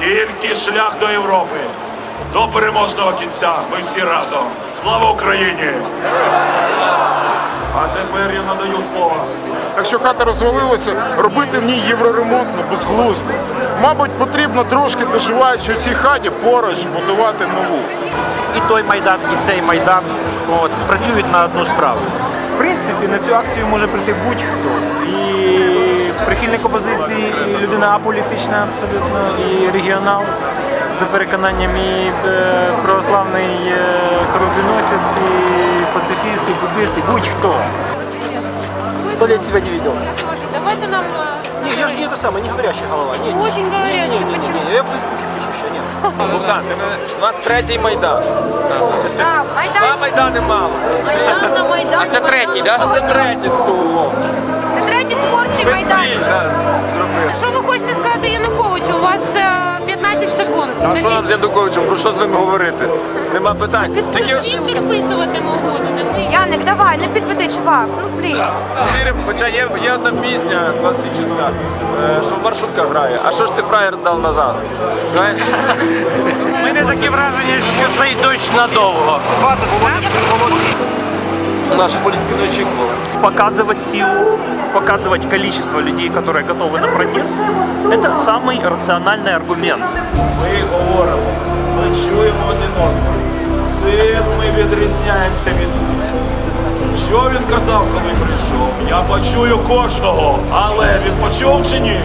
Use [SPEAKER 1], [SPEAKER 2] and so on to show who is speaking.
[SPEAKER 1] Тільки шлях до Європи, до переможного кінця. Ми всі разом. Слава Україні! А тепер я надаю слово.
[SPEAKER 2] Якщо хата розвалилася, робити в ній євроремонт ну, безглуздо. Мабуть, потрібно трошки доживаючи в цій хаті поруч будувати нову.
[SPEAKER 3] і той майдан, і цей майдан от, працюють на одну справу.
[SPEAKER 4] В принципі, на цю акцію може прийти будь-хто. І прихильник опозиції, і людина аполітична абсолютно, і регіонал за переконанням, і е, православний е, кровіносець, і пацифіст, і буддист, і будь-хто. Сто лет тебя не видел.
[SPEAKER 5] Давайте нам э,
[SPEAKER 4] Не, я же не это самое, не говорящая голова. Не,
[SPEAKER 5] Очень говорящая,
[SPEAKER 4] не, не, не, не, я в Фейсбуке пишу, ще нет.
[SPEAKER 6] Богдан, у нас третій майдан.
[SPEAKER 5] Так,
[SPEAKER 6] Два майдани мало.
[SPEAKER 5] Майдан на Майдані.
[SPEAKER 6] А це третій, так? А це третій
[SPEAKER 5] Третій творчий майданчик. Що ви хочете сказати Януковичу? У вас е, 15 секунд.
[SPEAKER 6] А що нам з Януковичем? Про що з ним говорити? Нема питань. Тільки
[SPEAKER 5] Він підписуватиме угоду, не ми.
[SPEAKER 7] Яник, давай, не підведи, чувак. Ну блін.
[SPEAKER 6] віримо, хоча є, є одна пісня класична, е, що маршрутка грає. А що ж ти фраєр здав назад? Знаєш?
[SPEAKER 3] Мене таке враження, що цей дощ надовго
[SPEAKER 6] Наші політики не очікували.
[SPEAKER 4] показывать силу, показывать количество людей, которые готовы на протест, это самый рациональный аргумент.
[SPEAKER 1] Ми говоримо, ми чуємо один одного. Цим ми відрізняємося від них. Що він казав, коли прийшов? Я почую кожного, але він почув чи ні?